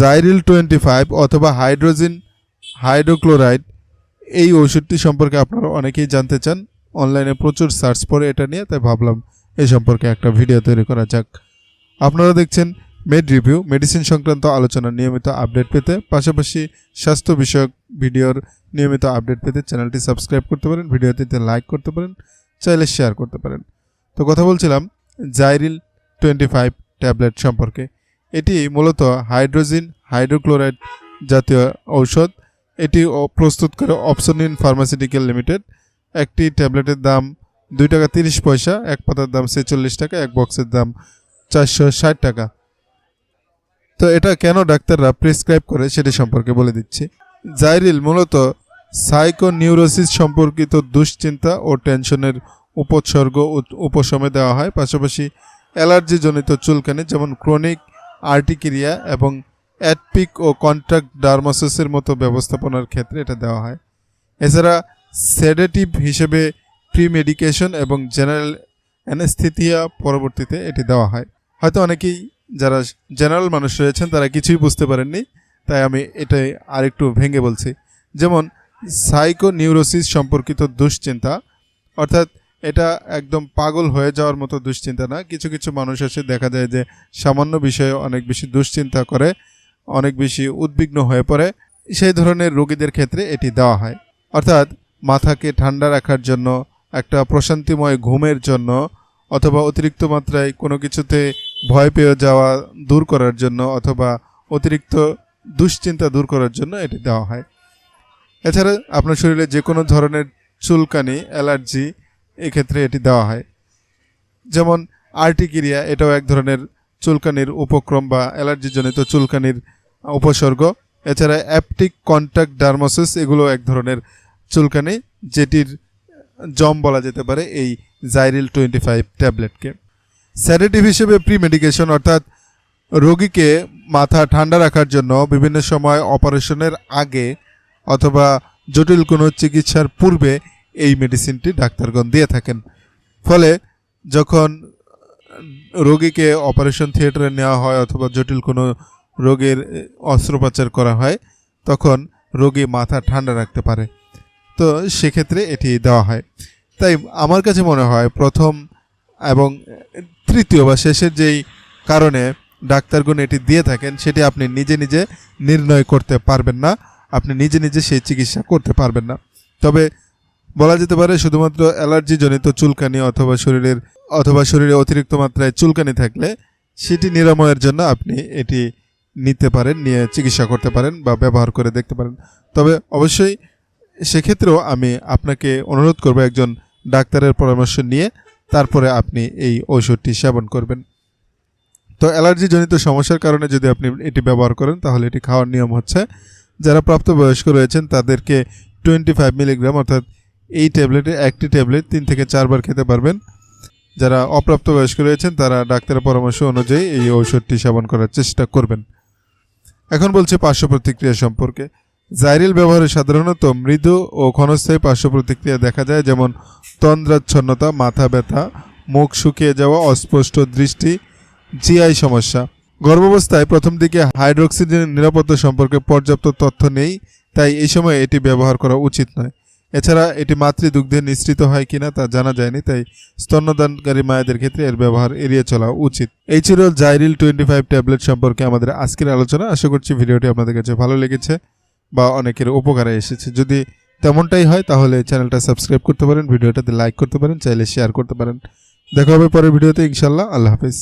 জাইরিল twenty five অথবা hydrogen hydrochloride, এই ওষুধটি সম্পর্কে আপনারা অনেকেই জানতে চান। অনলাইনে প্রচুর সার্চ পরে এটা নিয়ে, তাই ভাবলাম এই সম্পর্কে একটা ভিডিও তৈরি করা যাক। আপনারা দেখছেন মেড রিভিউ, মেডিসিন সংক্রান্ত আলোচনা নিয়মিত আপডেট পেতে, পাশাপাশি স্বাস্থ্য বিষয়ক ভিডিওর নিয়মিত আপডেট পেতে চ্যানেলটি সাবস্ক্রাইব করতে পারেন, ভিডিওটিতে লাইক করতে পারেন, চাইলে শেয়ার করতে পারেন। তো কথা বলছিলাম জাইরিল টোয়েন্টি ফাইভ ট্যাবলেট সম্পর্কে। এটি মূলত হাইড্রোজিন হাইড্রোক্লোরাইড জাতীয় ঔষধ। এটি প্রস্তুত করে অপসনিন ফার্মাসিউটিক্যাল লিমিটেড। একটি ট্যাবলেটের দাম দুই টাকা তিরিশ পয়সা, এক পাতার দাম ছেচল্লিশ টাকা, এক বক্সের দাম চারশো ষাট টাকা। তো এটা কেন ডাক্তাররা প্রেসক্রাইব করে সেটি সম্পর্কে বলে দিচ্ছি। জাইরিল মূলত সাইকোনিউরোসিস সম্পর্কিত দুশ্চিন্তা ও টেনশনের উপসর্গ উপশমে দেওয়া হয়। পাশাপাশি অ্যালার্জিজনিত চুলকানি যেমন ক্রনিক আর্টিকেরিয়া এবং অ্যাটপিক ও কন্ট্রাক্ট ডার্মাসিসের মতো ব্যবস্থাপনার ক্ষেত্রে এটা দেওয়া হয়। এছাড়া সেডেটিভ হিসেবে প্রি মেডিকেশন এবং জেনারেল অ্যানেস্থেথিয়া পরবর্তীতে এটি দেওয়া হয়। হয়তো অনেকেই যারা জেনারেল মানুষ রয়েছেন তারা কিছুই বুঝতে পারেননি, তাই আমি এটাই আরেকটু ভেঙে বলছি। যেমন সাইকো নিউরোসিস সম্পর্কিত দুশ্চিন্তা, অর্থাৎ এটা একদম পাগল হয়ে যাওয়ার মতো দুশ্চিন্তা না। কিছু কিছু মানুষ আছে দেখা যায় যে সামান্য বিষয়ে অনেক বেশি দুশ্চিন্তা করে, অনেক বেশি উদ্বিগ্ন হয়ে পড়ে। সেই ধরনের রোগীদের ক্ষেত্রে এটি দেওয়া হয়। অর্থাৎ মাথাকে ঠান্ডা রাখার জন্য, একটা প্রশান্তিময় ঘুমের জন্য, অথবা অতিরিক্ত মাত্রায় কোনো কিছুতে ভয় পেয়ে যাওয়া দূর করার জন্য, অথবা অতিরিক্ত দুশ্চিন্তা দূর করার জন্য এটি দেওয়া হয়। এছাড়া আপনার শরীরে যে কোনো ধরনের চুলকানি, অ্যালার্জি এক্ষেত্রে এটি দেওয়া হয়। যেমন, আর্টিকিরিয়া, এটাও এক ধরনের চুলকানির উপক্রম বা অ্যালার্জিজনিত চুলকানির উপসর্গ। এছাড়া অ্যাপটিক কন্ট্যাক্ট ডার্মোসিস এগুলো এক ধরনের চুলকানি, যেটির জম বলা যেতে পারে এই জাইরিল টোয়েন্টি ফাইভ ট্যাবলেটকে। স্যাডেটিভ হিসেবে প্রি মেডিকেশন অর্থাৎ রোগীকে মাথা ঠান্ডা রাখার জন্য বিভিন্ন সময় অপারেশনের আগে অথবা জটিল কোনো চিকিৎসার পূর্বে এই মেডিসিনটি ডাক্তারগণ দিয়ে থাকেন। ফলে যখন রোগীকে অপারেশন থিয়েটারে নেওয়া হয় অথবা জটিল কোনো রোগের অস্ত্রোপচার করা হয়, তখন রোগী মাথা ঠান্ডা রাখতে পারে। তো সেক্ষেত্রে এটি দেওয়া হয়। তাই আমার কাছে মনে হয় প্রথম এবং তৃতীয় বা শেষের যেই কারণে ডাক্তারগণ এটি দিয়ে থাকেন, সেটি আপনি নিজে নিজে নির্ণয় করতে পারবেন না। আপনি নিজে নিজে সেই চিকিৎসা করতে পারবেন না। তবে বলা যেতে পারে শুধুমাত্র অ্যালার্জি জনিত চুলকানি অথবা শরীরের, অথবা শরীরে অতিরিক্ত মাত্রায় চুলকানি থাকলে সেটি নিরাময়ের জন্য আপনি এটি নিতে পারেন, নিয়ে চিকিৎসা করতে পারেন বা ব্যবহার করে দেখতে পারেন। তবে অবশ্যই সেক্ষেত্রেও আমি আপনাকে অনুরোধ করব একজন ডাক্তারের পরামর্শ নিয়ে তারপরে আপনি এই ঔষধটি সেবন করবেন। তো অ্যালার্জি জনিত সমস্যার কারণে যদি আপনি এটি ব্যবহার করেন, তাহলে এটি খাওয়ার নিয়ম হচ্ছে যারা প্রাপ্তবয়স্ক রয়েছেন তাদেরকে টোয়েন্টি ফাইভ মিলিগ্রাম অর্থাৎ এই ট্যাবলেটে একটি ট্যাবলেট তিন থেকে চারবার খেতে পারবেন। যারা অপ্রাপ্তবয়স্ক রয়েছেন, তারা ডাক্তারের পরামর্শ অনুযায়ী এই ঔষধটি সেবন করার চেষ্টা করবেন। এখন বলছে পার্শ্ব প্রতিক্রিয়া সম্পর্কে। জাইরিল ব্যবহারে সাধারণত মৃদু ও ক্ষণস্থায়ী পার্শ্ব প্রতিক্রিয়া দেখা যায়, যেমন তন্দ্রাচ্ছন্নতা, মাথা ব্যথা, মুখ শুকিয়ে যাওয়া, অস্পষ্ট দৃষ্টি, জিআই সমস্যা। গর্ভাবস্থায় প্রথম দিকে হাইড্রোক্সিজেনের নিরাপত্তা সম্পর্কে পর্যাপ্ত তথ্য নেই, তাই এই সময় এটি ব্যবহার করা উচিত নয়। এছাড়া এটি মাতৃদুগ্ধে নিশ্চিত হয় কিনা তা জানা যায়নি, তাই স্তন্যদানকারী মায়েদের ক্ষেত্রে এর ব্যবহার এড়িয়ে চলা উচিত। এই ছিল জাইরিল টোয়েন্টি ফাইভ ট্যাবলেট সম্পর্কে আমাদের আজকের আলোচনা। আশা করছি ভিডিওটি আপনাদের কাছে ভালো লেগেছে বা অনেকের উপকারে এসেছে। যদি তেমনটাই হয়, তাহলে চ্যানেলটা সাবস্ক্রাইব করতে পারেন, ভিডিওটাতে লাইক করতে পারেন, চাইলে শেয়ার করতে পারেন। দেখা হবে পরের ভিডিওতে ইনশাল্লাহ আল্লাহ হাফিজ।